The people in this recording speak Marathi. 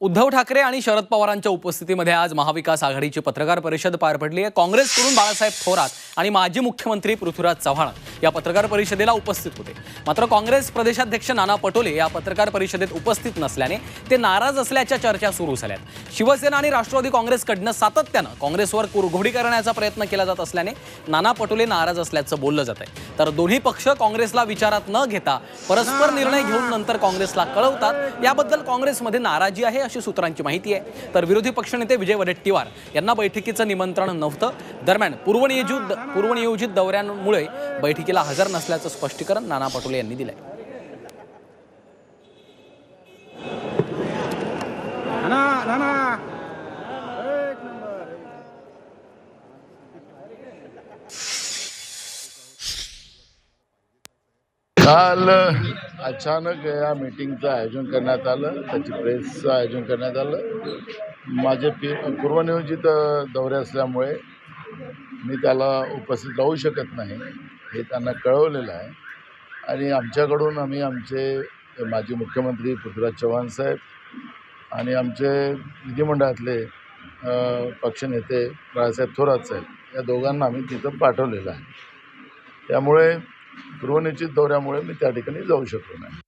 उद्धव ठाकरे आणि शरद पवारांच्या उपस्थितीमध्ये आज महाविकास आघाडीची पत्रकार परिषद पार पडली आहे. काँग्रेसकडून बाळासाहेब थोरात आणि माजी मुख्यमंत्री पृथ्वीराज चव्हाण या पत्रकार परिषदेला उपस्थित होते. मात्र काँग्रेस प्रदेशाध्यक्ष नाना पटोले या पत्रकार परिषदेत उपस्थित नसल्याने ते नाराज असल्याच्या चर्चा सुरू झाल्यात. शिवसेना आणि राष्ट्रवादी काँग्रेसकडनं सातत्यानं काँग्रेसवर कुरघोडी करण्याचा प्रयत्न केला जात असल्याने नाना पटोले नाराज असल्याचं बोललं जात आहे तर दोन्ही पक्ष काँग्रेसला विचारात न घेता परस्पर निर्णय घेऊन नंतर काँग्रेसला कळवतात. याबद्दल काँग्रेसमध्ये नाराजी आहे अशी सूत्रांची माहिती आहे. तर विरोधी पक्षनेते विजय वडेट्टीवार यांना बैठकीचं निमंत्रण नव्हतं. दरम्यान पूर्वनियोजित पूर्वनियोजित दौऱ्यांमुळे बैठकीला हजर नसल्याचं स्पष्टीकरण नाना पटोले यांनी दिलंय. नाना नाना! काल अचानक या मीटिंगचं आयोजन करण्यात आलं त्याची प्रेसचं आयोजन करण्यात आलं. माझे पी पूर्वनियोजित दौरे असल्यामुळे मी त्याला उपस्थित राहू शकत नाही हे त्यांना कळवलेलं आहे. आणि आमच्याकडून आम्ही आमचे माजी मुख्यमंत्री पृथ्वीराज चव्हाण साहेब आणि आमचे विधिमंडळातले पक्षनेते बाळासाहेब थोरात साहेब या दोघांना आम्ही तिथं पाठवलेलं आहे. त्यामुळे गृहनिश्चित दौऱ्यामुळे मी त्या ठिकाणी जाऊ शकलो नाही.